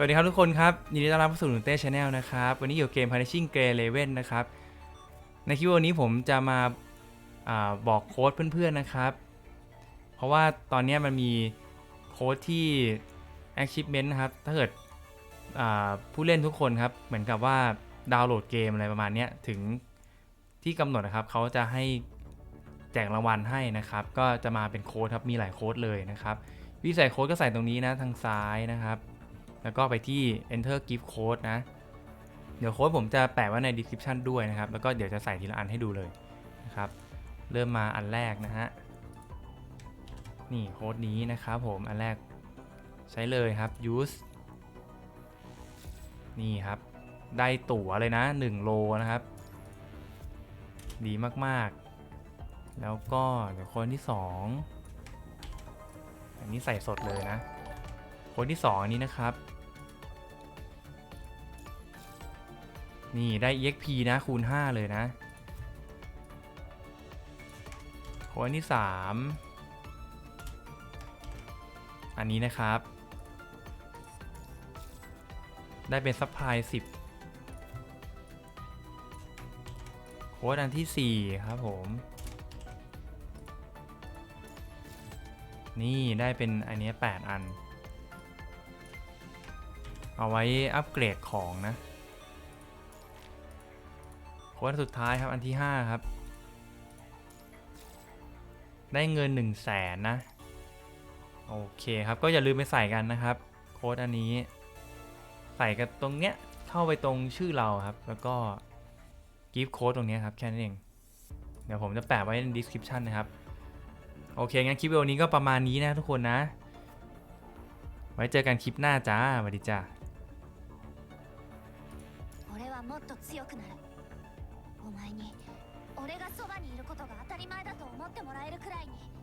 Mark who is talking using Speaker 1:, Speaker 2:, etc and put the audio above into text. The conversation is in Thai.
Speaker 1: สวัสดีครับทุกคนครับ ยินดีต้อนรับเข้าสู่หนุ่มเต้ชาแนลนะครับ วันนี้อยู่เกม Punishing Grey Raven นะครับ ในคลิปวันนี้ผมจะมาอาบอกโค้ดเพื่อนๆนะครับ เพราะว่าตอนนี้มันมีโค้ดที่ Achievement นะครับ ถ้าเกิดอ่าผู้เล่นทุกคนครับ เหมือนกับว่าดาวน์โหลดเกมอะไรประมาณนี้ถึงที่กำหนดนะครับ เขาจะให้แจกรางวัลให้นะครับ ก็จะมาเป็นโค้ดครับ มีหลายโค้ดเลยนะครับวิธีใส่โค้ดก็ใส่ตรงนี้นะทางซ้ายนะครับ แล้วก็ไปที่ enter gift code นะ เดี๋ยวโค้ดผมจะแปะไว้ใน description ด้วยนะครับ แล้วก็เดี๋ยวจะใส่ทีละอันให้ดูเลยนะครับ เริ่มมาอันแรกนะฮะ นี่โค้ดนี้นะครับผม อันแรกใช้เลยครับ use นี่ครับ ได้ตั๋วเลยนะ 1 โลนะครับ ดีมากๆ แล้วก็เดี๋ยวคนที่ 2 อันนี้ใส่สดเลยนะ คนที่2อันนี้นะครับ นี่ได้ exp นะคูณ 5 เลยนะ คนที่ 3 อันนี้นะครับ ได้เป็นซัพพลาย10 โค้ดอันที่ 4 ครับผมนี่ได้เป็นอันเนี้ย8อัน เอาไว้อัปเกรดของนะโค้ดสุดท้ายครับอันที่ 5 ครับ ได้เงิน 1 0 0 0 0แสนนะ โอเคครับก็อย่าลืมไปใส่กันนะครับ โค้ดอันนี้ ใส่กันตรงเนี้ยเข้าไปตรงชื่อเราครับ แล้วก็กิฟต์โค้ดตรงเนี้ยครับ แค่นั้นเอง เดี๋ยวผมจะแปะไว้ใน description นะครับ โอเค งั้นคลิปวิดีโอนี้ก็ประมาณนี้นะทุกคนนะ ไว้เจอกันคลิปหน้าจ้าสวัสดีจ้า
Speaker 2: はもっと強くなる。お前に俺がそばにいることが当たり前だと思ってもらえるくらいに。